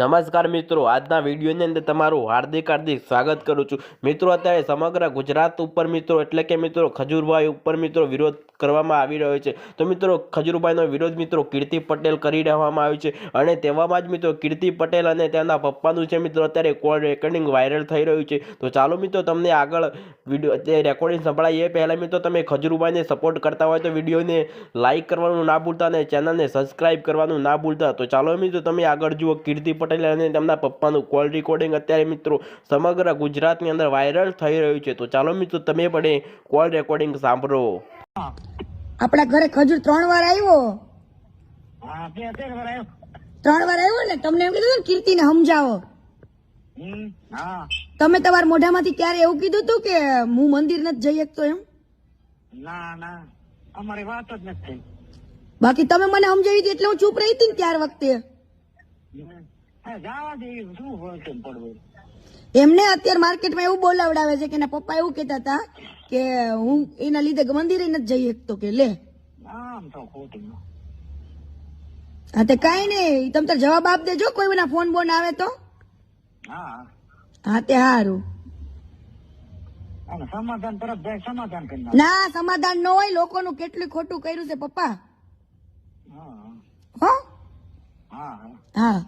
નમસ્કાર મિત્રો, આજના વિડીયોની અંદર તમારું હાર્દિક હાર્દિક સ્વાગત કરું છું. મિત્રો, અત્યારે સમગ્ર ગુજરાત ઉપર મિત્રો, એટલે કે મિત્રો ખજૂરભાઈ ઉપર મિત્રો વિરોધ કરવામાં આવી રહ્યો છે. તો મિત્રો, ખજૂરભાઈનો વિરોધ મિત્રો કીર્તિ પટેલ કરી રહેવામાં આવ્યો છે અને તેવામાં જ મિત્રો કીર્તિ પટેલ અને તેના પપ્પાનું છે મિત્રો, અત્યારે કોલ રેકોર્ડિંગ વાયરલ થઈ રહ્યું છે. તો ચાલો મિત્રો, તમને આગળ વીડિયો તે રેકોર્ડિંગ સંભળાય એ પહેલાં મિત્રો, તમે ખજૂરભાઈને સપોર્ટ કરતા હોય તો વિડીયોને લાઇક કરવાનું ના ભૂલતા અને ચેનલને સબસ્ક્રાઇબ કરવાનું ના ભૂલતા. તો ચાલો મિત્રો, તમે આગળ જુઓ કીર્તિ પટેલ અને તેમના પપ્પાનું કોલ રેકોર્ડિંગ અત્યારે મિત્રો સમગ્ર ગુજરાતની અંદર વાયરલ થઈ રહ્યું છે. તો ચાલો મિત્રો તમે પણ કોલ રેકોર્ડિંગ સાંભળો. આપણા ઘરે ખજૂર ત્રણ વાર આવ્યો. હા તે અત્યારે વાર આવ્યો. ત્રણ વાર આવ્યો ને તમને એમ કીધું ને કીર્તિને સમજાવો. હા. તમે તમારા મોઢામાંથી ક્યારે એવું કીધું હતું કે હું મંદિર નથી જઈ શકતો એમ? ના ના. અમારી વાત જ નથી બાકી તમે મને સમજાવી હતી એટલે હું ચૂપ રહી હતી ને ત્યાર વખતે. જવા દે શું પડવું? એમને અત્યારે માર્કેટમાં એવું બોલાવડાવે છે કે એના પપ્પા એવું કહેતા હતા કે હું એના લીધે મંદિરે નથી જઈ શકતો કે લે. આમ તો ખોટું. હા તે કઈ નહીં. તમે તાર જવાબ આપ દેજો કોઈ ના ફોન બોન આવે તો. હા. હા તે સારું સમાધાન તરફ જાય સમાધાન કરી ના સમાધાન ન હોય લોકોનું કેટલું ખોટું કર્યું છે પપ્પા. હા? હા. હા.